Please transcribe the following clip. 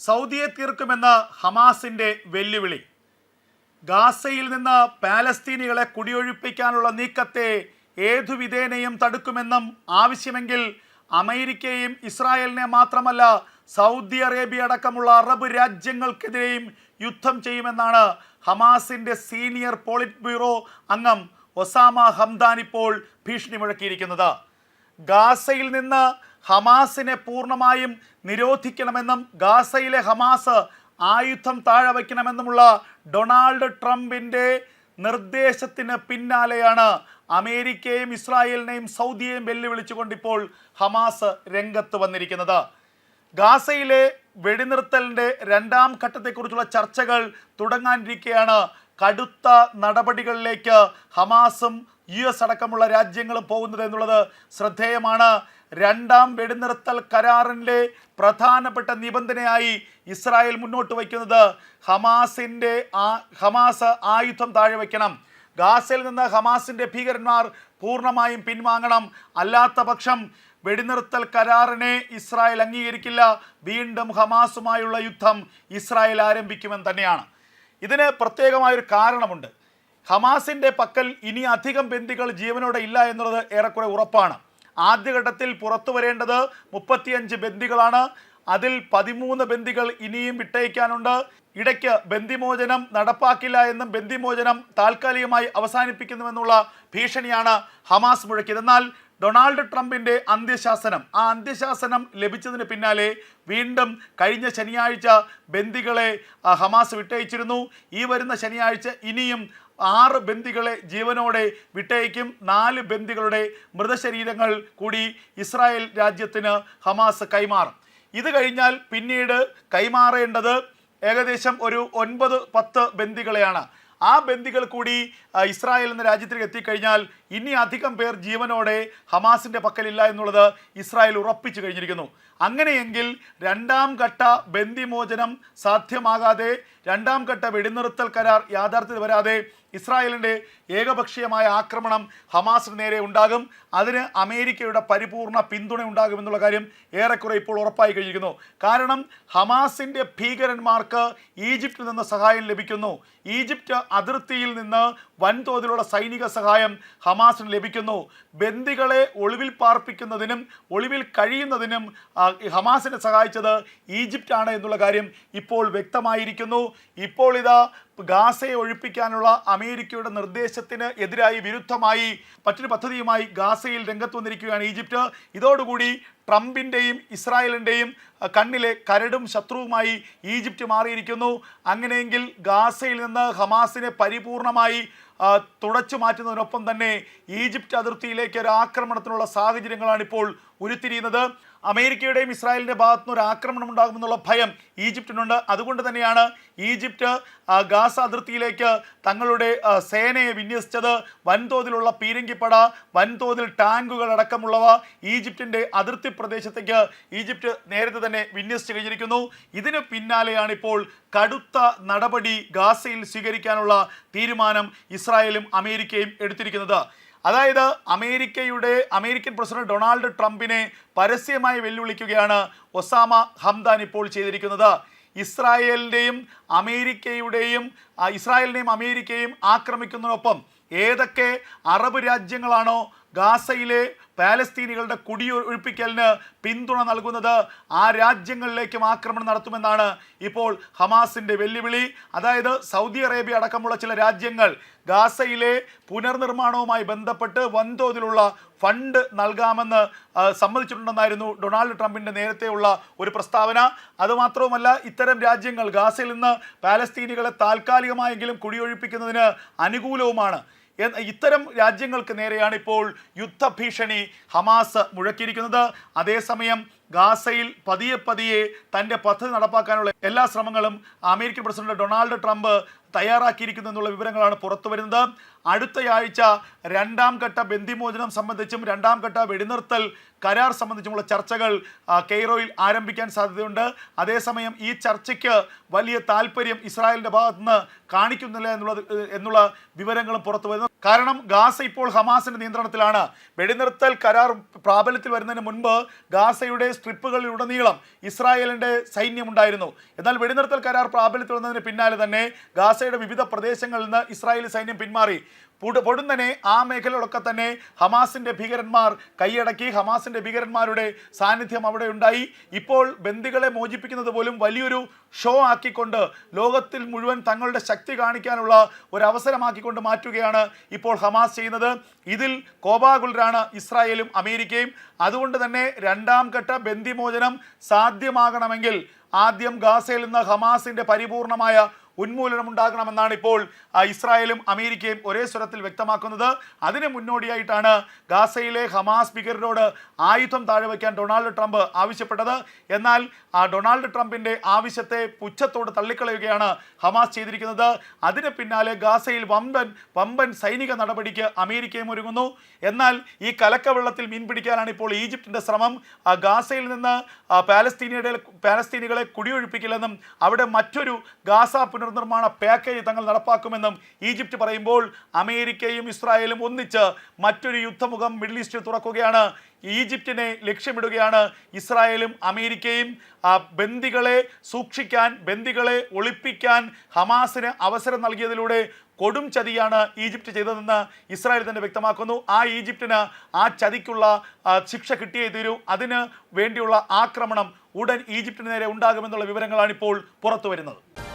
സൗദിയെ തീർക്കുമെന്ന ഹമാസിന്റെ വെല്ലുവിളി. ഗാസയിൽ നിന്ന് പാലസ്തീനികളെ കുടിയൊഴിപ്പിക്കാനുള്ള നീക്കത്തെ ഏതു വിധേനയും തടുക്കുമെന്നും ആവശ്യമെങ്കിൽ അമേരിക്കയും ഇസ്രായേലിനെ മാത്രമല്ല സൗദി അറേബ്യ അടക്കമുള്ള അറബ് രാജ്യങ്ങൾക്കെതിരെയും യുദ്ധം ചെയ്യുമെന്നാണ് ഹമാസിന്റെ സീനിയർ പോളിറ്റ് ബ്യൂറോ അംഗം ഒസാമ ഹംദാൻ ഇപ്പോൾ ഭീഷണി മുഴക്കിയിരിക്കുന്നത് ഗാസയിൽ നിന്ന് ഹമാസിനെ പൂർണമായും നിരോധിക്കണമെന്നും ഗാസയിലെ ഹമാസ് ആയുധം താഴെ വയ്ക്കണമെന്നുമുള്ള ഡൊണാൾഡ് ട്രംപിന്റെ നിർദ്ദേശത്തിന് പിന്നാലെയാണ് അമേരിക്കയും ഇസ്രായേലിനെയും സൗദിയെയും വെല്ലുവിളിച്ചുകൊണ്ടിപ്പോൾ ഹമാസ് രംഗത്ത് വന്നിരിക്കുന്നത്. ഗാസയിലെ വെടിനിർത്തലിന്റെ രണ്ടാം ഘട്ടത്തെക്കുറിച്ചുള്ള ചർച്ചകൾ തുടങ്ങാനിരിക്കെയാണ് കടുത്ത നടപടികളിലേക്ക് ഹമാസും യു എസ് അടക്കമുള്ള രാജ്യങ്ങൾ പോകുന്നത് എന്നുള്ളത് ശ്രദ്ധേയമാണ്. രണ്ടാം വെടിനിർത്തൽ കരാറിന്റെ പ്രധാനപ്പെട്ട നിബന്ധനയായി ഇസ്രായേൽ മുന്നോട്ട് വയ്ക്കുന്നത് ഹമാസിന്റെ ആ ഹമാസ് ആയുധം താഴെ വയ്ക്കണം. ഗാസയിൽ നിന്ന് ഹമാസിന്റെ ഭീകരന്മാർ പൂർണമായും പിൻവാങ്ങണം. അല്ലാത്ത പക്ഷം വെടിനിർത്തൽ കരാറിനെ ഇസ്രായേൽ അംഗീകരിക്കില്ല. വീണ്ടും ഹമാസുമായുള്ള യുദ്ധം ഇസ്രായേൽ ആരംഭിക്കുമെന്ന് തന്നെയാണ്. ഇതിന് പ്രത്യേകമായൊരു കാരണമുണ്ട്. ഹമാസിന്റെ പക്കൽ ഇനി അധികം ബന്ദികൾ ജീവനോടെ ഇല്ല എന്നുള്ളത് ഏറെക്കുറെ ഉറപ്പാണ്. ആദ്യഘട്ടത്തിൽ പുറത്തു വരേണ്ടത് മുപ്പത്തിയഞ്ച് ബന്ദികളാണ് അതിൽ പതിമൂന്ന് ബന്ദികൾ ഇനിയും വിട്ടയക്കാനുണ്ട്. ഇടയ്ക്ക് ബന്ദിമോചനം നടപ്പാക്കില്ല എന്നും ബന്ദിമോചനം താൽക്കാലികമായി അവസാനിപ്പിക്കുന്നുവെന്നുള്ള ഭീഷണിയാണ് ഹമാസ് മുഴക്കിയത്. എന്നാൽ ഡൊണാൾഡ് ട്രംപിന്റെ അന്ത്യശാസനം ആ അന്ത്യശാസനം ലഭിച്ചതിന് പിന്നാലെ വീണ്ടും കഴിഞ്ഞ ശനിയാഴ്ച ബന്ദികളെ ഹമാസ് വിട്ടയച്ചിരുന്നു. ഈ വരുന്ന ശനിയാഴ്ച ഇനിയും ആറ് ബന്ദികളെ ജീവനോടെ വിട്ടയക്കും. നാല് ബന്ദികളുടെ മൃതശരീരങ്ങൾ കൂടി ഇസ്രായേൽ രാജ്യത്തിന് ഹമാസ് കൈമാറും. ഇത് കഴിഞ്ഞാൽ പിന്നീട് കൈമാറേണ്ടത് ഏകദേശം ഒരു ഒൻപത് പത്ത് ബന്ദികളെയാണ്. ആ ബന്ദികൾ കൂടി ഇസ്രായേൽ എന്ന രാജ്യത്തിലേക്ക് എത്തിക്കഴിഞ്ഞാൽ ഇനി അധികം പേർ ജീവനോടെ ഹമാസിന്റെ പക്കലില്ല എന്നുള്ളത് ഇസ്രായേൽ ഉറപ്പിച്ചു കഴിഞ്ഞിരിക്കുന്നു. അങ്ങനെയെങ്കിൽ രണ്ടാം ഘട്ട ബന്ദിമോചനം സാധ്യമാകാതെ രണ്ടാം ഘട്ട വെടിനിർത്തൽ കരാർ യാഥാർത്ഥ്യത വരാതെ ഇസ്രായേലിന്റെ ഏകപക്ഷീയമായ ആക്രമണം ഹമാസിന് നേരെ ഉണ്ടാകും. അതിന് അമേരിക്കയുടെ പരിപൂർണ പിന്തുണ ഉണ്ടാകുമെന്നുള്ള കാര്യം ഏറെക്കുറെ ഇപ്പോൾ ഉറപ്പായി കഴിഞ്ഞിരിക്കുന്നു. കാരണം ഹമാസിന്റെ ഭീകരന്മാർക്ക് ഈജിപ്തിൽ നിന്ന് സഹായം ലഭിക്കുന്നു. ഈജിപ്റ്റ് അതിർത്തിയിൽ നിന്ന് വൻതോതിലുള്ള സൈനിക സഹായം ഹമാസിന് ലഭിക്കുന്നു. ബന്ദികളെ ഒളിവിൽ പാർപ്പിക്കുന്നതിനും ഒളിവിൽ കഴിയുന്നതിനും ഹമാസിനെ സഹായിച്ചത് ഈജിപ്റ്റാണ് എന്നുള്ള കാര്യം ഇപ്പോൾ വ്യക്തമായിരിക്കുന്നു. ഇപ്പോൾ ഇതാ ഗാസയെ ഒഴിപ്പിക്കാനുള്ള അമേരിക്കയുടെ നിർദ്ദേശത്തിന് എതിരായി വിരുദ്ധമായി മറ്റൊരു പദ്ധതിയുമായി ഗാസയിൽ രംഗത്ത് വന്നിരിക്കുകയാണ് ഈജിപ്റ്റ്. ഇതോടുകൂടി ട്രംപിന്റെയും ഇസ്രായേലിന്റെയും കണ്ണിലെ കരടും ശത്രുവുമായി ഈജിപ്റ്റ് മാറിയിരിക്കുന്നു. അങ്ങനെയെങ്കിൽ ഗാസയിൽ നിന്ന് ഹമാസിനെ പരിപൂർണമായി തുടച്ചു മാറ്റുന്നതിനൊപ്പം തന്നെ ഈജിപ്റ്റ് അതിർത്തിയിലേക്ക് ഒരു ആക്രമണത്തിനുള്ള സാഹചര്യങ്ങളാണ് ഇപ്പോൾ ഉരുത്തിരിയുന്നത്. അമേരിക്കയുടെയും ഇസ്രായേലിന്റെ ഭാഗത്തുനിന്ന് ഒരു ആക്രമണം ഉണ്ടാകുമെന്നുള്ള ഭയം ഈജിപ്തിനുണ്ട്. അതുകൊണ്ട് തന്നെയാണ് ഈജിപ്റ്റ് ഗാസ അതിർത്തിയിലേക്ക് തങ്ങളുടെ സേനയെ വിന്യസിച്ചത്. വൻതോതിലുള്ള പീരങ്കിപ്പട വൻതോതിൽ ടാങ്കുകൾ അടക്കമുള്ളവ ഈജിപ്തിന്റെ അതിർത്തി പ്രദേശത്തേക്ക് ഈജിപ്റ്റ് നേരത്തെ തന്നെ വിന്യസിച്ച് കഴിഞ്ഞിരിക്കുന്നു. ഇതിന് പിന്നാലെയാണ് ഇപ്പോൾ കടുത്ത നടപടി ഗാസയിൽ സ്വീകരിക്കാനുള്ള തീരുമാനം ഇസ്രായേലും അമേരിക്കയും എടുത്തിരിക്കുന്നത്. അതായത് അമേരിക്കയുടെ അമേരിക്കൻ പ്രസിഡന്റ് ഡൊണാൾഡ് ട്രംപിനെ പരസ്യമായി വെല്ലുവിളിക്കുകയാണ് ഒസാമ ഹംദാൻ ഇപ്പോൾ ചെയ്തിരിക്കുന്നത്. ഇസ്രായേലിന്റെയും അമേരിക്കയുടെയും ഇസ്രായേലിനെയും അമേരിക്കയും ആക്രമിക്കുന്നതിനൊപ്പം ഏതൊക്കെ അറബ് രാജ്യങ്ങളാണോ ഗാസയിലെ പാലസ്തീനികളുടെ കുടിയൊഴിപ്പിക്കലിന് പിന്തുണ നൽകുന്നത് ആ രാജ്യങ്ങളിലേക്കും ആക്രമണം നടത്തുമെന്നാണ് ഇപ്പോൾ ഹമാസിന്റെ വെല്ലുവിളി. അതായത് സൗദി അറേബ്യ അടക്കമുള്ള ചില രാജ്യങ്ങൾ ഗാസയിലെ പുനർനിർമ്മാണവുമായി ബന്ധപ്പെട്ട് വൻതോതിലുള്ള ഫണ്ട് നൽകാമെന്ന് സമ്മതിച്ചിട്ടുണ്ടെന്നായിരുന്നു ഡൊണാൾഡ് ട്രംപിന്റെ നേരത്തെയുള്ള ഒരു പ്രസ്താവന. അതുമാത്രവുമല്ല ഇത്തരം രാജ്യങ്ങൾ ഗാസയിൽ നിന്ന് പാലസ്തീനികളെ താൽക്കാലികമായെങ്കിലും കുടിയൊഴിപ്പിക്കുന്നതിന് അനുകൂലവുമാണ്. ഇത്തരം രാജ്യങ്ങൾക്ക് നേരെയാണ് ഇപ്പോൾ യുദ്ധഭീഷണി ഹമാസ് മുഴക്കിയിരിക്കുന്നത്. അതേസമയം ഗാസയിൽ പതിയെ പതിയെ തന്റെ പദ്ധതി നടപ്പാക്കാനുള്ള എല്ലാ ശ്രമങ്ങളും അമേരിക്കൻ പ്രസിഡന്റ് ഡൊണാൾഡ് ട്രംപ് തയ്യാറാക്കിയിരിക്കുന്നു എന്നുള്ള വിവരങ്ങളാണ് പുറത്തു വരുന്നത്. അടുത്തയാഴ്ച രണ്ടാം ഘട്ട ബന്ദിമോചനം സംബന്ധിച്ചും രണ്ടാം ഘട്ട വെടിനിർത്തൽ കരാർ സംബന്ധിച്ചുമുള്ള ചർച്ചകൾ കെയ്റോയിൽ ആരംഭിക്കാൻ സാധ്യതയുണ്ട്. അതേസമയം ഈ ചർച്ചയ്ക്ക് വലിയ താല്പര്യം ഇസ്രായേലിന്റെ ഭാഗത്തുനിന്ന് കാണിക്കുന്നില്ല എന്നുള്ളത് എന്നുള്ള വിവരങ്ങളും പുറത്തു വരുന്നു. കാരണം ഗാസ ഇപ്പോൾ ഹമാസിന്റെ നിയന്ത്രണത്തിലാണ്. വെടിനിർത്തൽ കരാർ പ്രാബല്യത്തിൽ വരുന്നതിന് മുൻപ് ഗാസയുടെ സ്ട്രിപ്പുകളിലുടനീളം ഇസ്രായേലിന്റെ സൈന്യമുണ്ടായിരുന്നു. എന്നാൽ വെടിനിർത്തൽ കരാർ പ്രാബല്യത്തിൽ വന്നതിന് പിന്നാലെ തന്നെ ഗാസയുടെ വിവിധ പ്രദേശങ്ങളിൽ നിന്ന് ഇസ്രായേലി സൈന്യം പിന്മാറി. പൊടുന്നനെ ആ മേഖലയിലൊക്കെ തന്നെ ഹമാസിന്റെ ഭീകരന്മാർ കൈയടക്കി ഹമാസിന്റെ ഭീകരന്മാരുടെ സാന്നിധ്യം അവിടെ ഉണ്ടായി. ഇപ്പോൾ ബന്ദികളെ മോചിപ്പിക്കുന്നത് പോലും വലിയൊരു ഷോ ആക്കിക്കൊണ്ട് ലോകത്തിൽ മുഴുവൻ തങ്ങളുടെ ശക്തി കാണിക്കാനുള്ള ഒരു അവസരമാക്കിക്കൊണ്ട് മാറ്റുകയാണ് ഇപ്പോൾ ഹമാസ് ചെയ്യുന്നത്. ഇതിൽ കോപാകുലരാണ് ഇസ്രായേലും അമേരിക്കയും. അതുകൊണ്ട് തന്നെ രണ്ടാം ഘട്ട ബന്ദിമോചനം സാധ്യമാകണമെങ്കിൽ ആദ്യം ഗാസയിൽ നിന്ന് ഹമാസിന്റെ പരിപൂർണമായ ഉന്മൂലനം ഉണ്ടാകണമെന്നാണ് ഇപ്പോൾ ഇസ്രായേലും അമേരിക്കയും ഒരേ സ്വരത്തിൽ വ്യക്തമാക്കുന്നത്. അതിന് മുന്നോടിയായിട്ടാണ് ഗാസയിലെ ഹമാസ് ഭീകരരോട് ആയുധം താഴെ വയ്ക്കാൻ ഡൊണാൾഡ് ട്രംപ് ആവശ്യപ്പെട്ടത്. എന്നാൽ ഡൊണാൾഡ് ട്രംപിന്റെ ആവശ്യത്തെ പുച്ഛത്തോട് തള്ളിക്കളയുകയാണ് ഹമാസ് ചെയ്തിരിക്കുന്നത്. അതിന് പിന്നാലെ ഗാസയിൽ വമ്പൻ വമ്പൻ സൈനിക നടപടിക്ക് അമേരിക്കയും ഒരുങ്ങുന്നു. എന്നാൽ ഈ കലക്കവെള്ളത്തിൽ മീൻ പിടിക്കാനാണ് ഇപ്പോൾ ഈജിപ്തിന്റെ ശ്രമം. ഗാസയിൽ നിന്ന് പാലസ്തീനിയുടെ പാലസ്തീനികളെ കുടിയൊഴിപ്പിക്കില്ലെന്നും അവിടെ മറ്റൊരു ഗാസ പുനർനിർമ്മാണ പാക്കേജ് തങ്ങൾ നടപ്പാക്കുമെന്നും ഈജിപ്റ്റ് പറയുമ്പോൾ അമേരിക്കയും ഇസ്രായേലും ഒന്നിച്ച് മറ്റൊരു യുദ്ധമുഖം മിഡിൽ ഈസ്റ്റിൽ തുറക്കുകയാണ്. ഈജിപ്തിനെ ലക്ഷ്യമിടുകയാണ് ഇസ്രായേലും അമേരിക്കയും. ബന്ദികളെ സൂക്ഷിക്കാൻ ബന്ദികളെ ഒളിപ്പിക്കാൻ ഹമാസിന് അവസരം നൽകിയതിലൂടെ കൊടും ചതിയാണ് ഈജിപ്റ്റ് ചെയ്തതെന്ന് ഇസ്രായേൽ തന്നെ വ്യക്തമാക്കുന്നു. ആ ഈജിപ്തിന് ആ ചതിക്കുള്ള ശിക്ഷ കിട്ടിയേ തീരൂ. അതിന് വേണ്ടിയുള്ള ആക്രമണം ഉടൻ ഈജിപ്തിന് നേരെ ഉണ്ടാകുമെന്നുള്ള വിവരങ്ങളാണ് ഇപ്പോൾ പുറത്തു വരുന്നത്